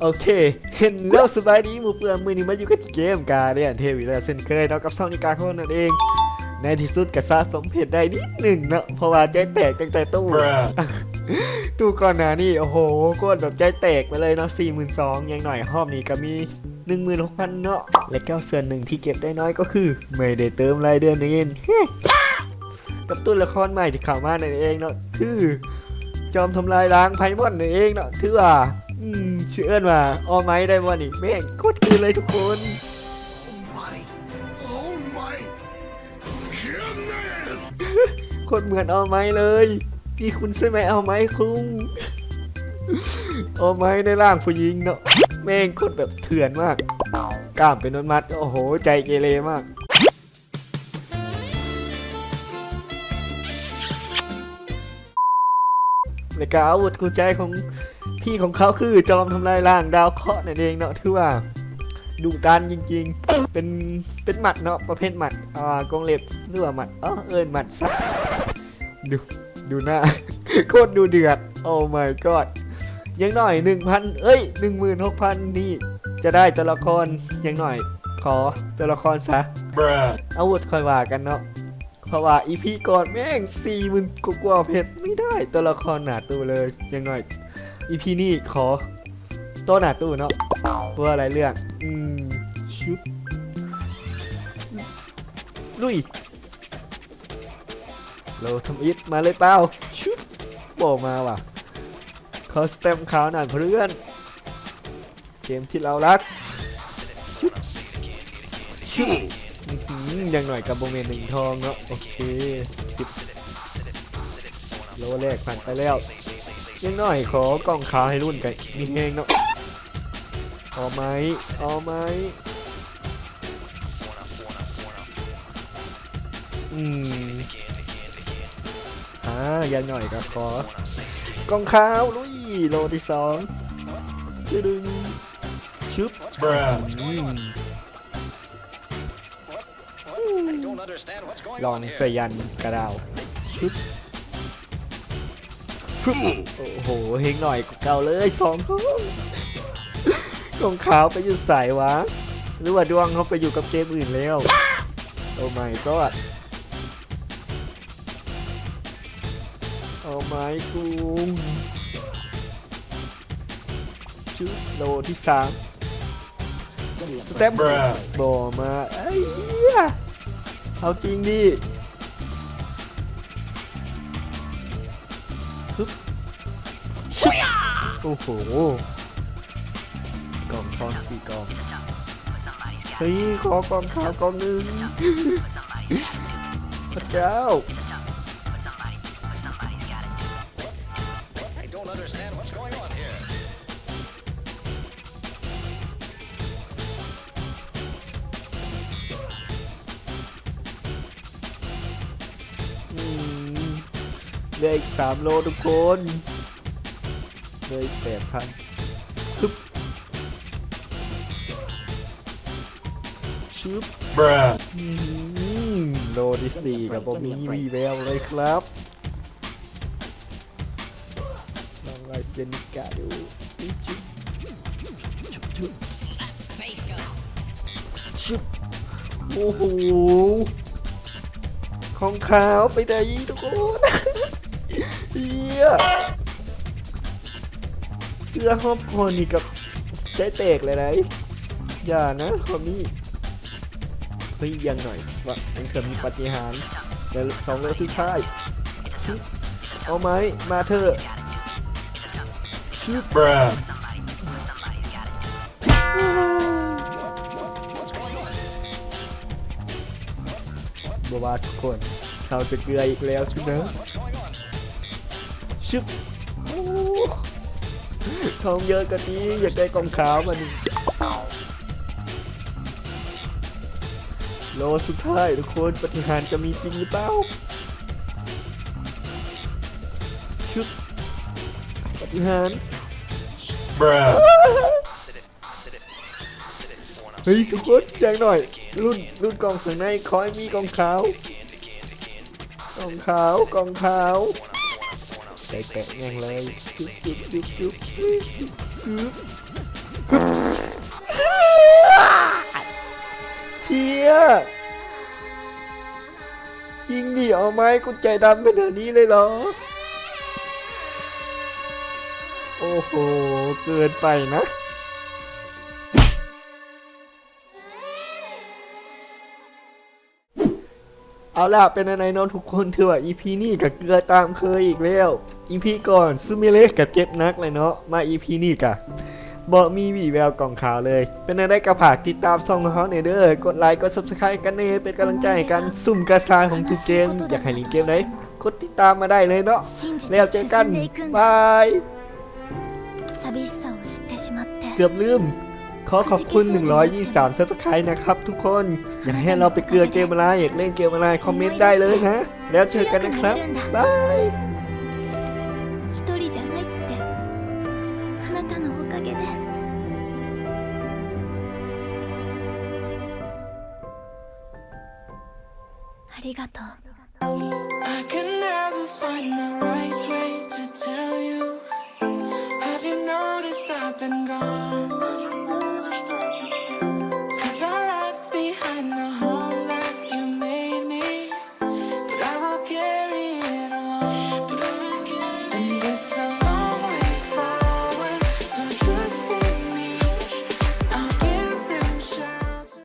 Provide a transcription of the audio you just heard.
โอเค เห็นแล้วสบายดีหมูเปลือมือนี้มาอยู่กับเกมการเนี่ยเทวีแล้วเช่นเคยเนาะกับเซานิกาคนนั่นเอง ในที่สุดก็สะสมเพชรได้นิดหนึ่งเนาะเพราะว่าใจแตกตั้งแต่ตู้ ตู้ก่อนหน้านี่โอ้โหกดแบบใจแตกไปเลยเนาะสี่หมื่นสองยังหน่อยห้อมนี้ก็มีหนึ่งหมื่นหกพันเนาะและแก็ส่วนหนึ่งที่เก็บได้น้อยก็คือ ไม่ได้เติมรายเดือนเองเฮ้กับตู้ละครใหม่ที่เข้ามานั่นเองเนาะคือจอมทำลายล้างไพมอนนั่นเองเนาะถือว่า อืมชื่อเอิ้นว่าออไม้ได้บ่นี่แม่งโคตรคือเลยทุกคน โคตรเหมือนเอาไม้เลยนี่คุณใช่ไหมเอาไม้คุงเอาไม้ในร่างผู้หญิงเนาะแม่งโคตรแบบเถื่อนมากกล้ามเป็นนวดมัดโอ้โห ใจเกเรมากและกอาวุธกูใจของ พี่ของเขาคือจอมทำลายล้างดาวเคราะห์นั่นเองเนาะถือว่าดุดันจริงๆ เป็น เป็นหมัดเนาะ ประเภทหมัด อ่ากรงเล็บหรือว่าหมัดเออเอิญหมัดซะดู ดูหน้า โคตรดูเดือด โอ้ my god ยังหน่อย 1,000 เอ้ย 16,000 นี่ จะได้ตัวละครยังหน่อย ขอตัวละครซะ Bruh. อาวุธค่อยว่ากันเนาะเพราะว่าอีพีก่อนแม่งสี่หมื่นกว่าๆเพชรไม่ได้ตัวละครหนาตู้เลยยังหน่อย อีพีนี้ขอตัวหน้าตู้เนาะเพื่ออะไรเรื่อง อืม ชุบ ลุย เราทำอิทมาเลยเปล่า ชุบบอกมาว่ะขอสเต็มขาวหน่อยเพื่อน เกมที่เรารัก ชุบ ชุบยังหน่อยกับโมเมนต์หนึ่งทองเนาะ โอเคสิบโลแรกผ่านไปแล้ว ยังหน่อยขอกล่องขาวให้รุ่นกันมีแหงเนาะเอาไหมเอาไหมอืมอ่ายังหน่อยก็ขอกล่องขาวลุยโลที่สองดึงชึบ Bruh. อืม don't understand what's going ลอง on here. ใส่ยันกระดาวชึบฟึบ โอ้โหเฮงหน่อยกว่าเก่าเลยสองคนกองขาวไปอยู่สายวะ หรือว่าดวงเขาไปอยู่กับเกมอื่นแล้ว โอ้ไม่ก็เอาไม้กุงชึบโลที่สามสเต็ป Bruh. บอมาไอ้เหี้ยเอาจริงดิ ฮึบชุบโอ้โหกล่องทองสี่กล่องเฮ้ยขอกล่องขาวกล่องหนึ่งพระเจ้า เหลืออีกสามโลทุกคนเหลืออีกแปดพันคึบชึบ Bruh. อืมโลที่สี่กับบอมีวีแววเลยครับลองลายเซนิกาดูจุ๊บจุ๊บจุ๊บชุบโอ้โหของขาวไปไหนทุกคนเฮี ยเพื่อครอบครัวนี่กับใจแตกเลยนะอย่านะคอมี่เฮ้ยยังหน่อยว่ามันเคยมีปฏิหารย์เดี๋ยวสองโลสุดท้ายชึบเอาไหมมาเถอะชึบ Bruh. บัวาทุกคนเราจะเกลืออีกแล้วสินะ ชึบโอ้ทองเยอะกว่านี้อยากได้กองขาวมันโลสุดท้ายทุกคนปฏิหารย์จะมีจริงหรือเปล่าชึบปฏิหารย์ Bruh. เฮ้ยทุกคนแจ้งหน่อย รุ่นรุ่นกองข้างในขอให้มีกองขาวกองขาวกองขาวใจ แตะแม่งเลยจุ๊บจุ๊บจุ๊บจุ๊บจุ๊บเชียจริงดิเอาไหมกูใจดำเป็นแบบนี้เลยเหรอ โอ้โห เกินไปนะ เอาล่ะเป็นอะไรน้องทุกคนเถอะอีพีนี่กับเกลือตามเคยอีกแล้วอีพีก่อนซูมิเล็กกับเจ็บนักเลยเนาะมาอีพีนี่กะบอกมีวีแววกล่องข่าวเลย เป็นอะไรกระผากติดตามซองเขาเนเดอร์กดไลค์กดซับสไครต์กันเนเป็นกำลังใจกันซุ่มกระซายของทุกเกมอยากให้ลิงเกมไหนกดติดตามมาได้เลยเนาะแล้วเจอกันบายเกือบลืม ขอขอบคุณ 123 subscribe นะครับทุกคน อยากให้เราไปเกลือเกมอะไร อยากเล่นเกมอะไร คอมเมนต์ได้เลยนะ แล้วเจอกันนะครับ บาย 一人じゃないってあなたのおかげでありがとう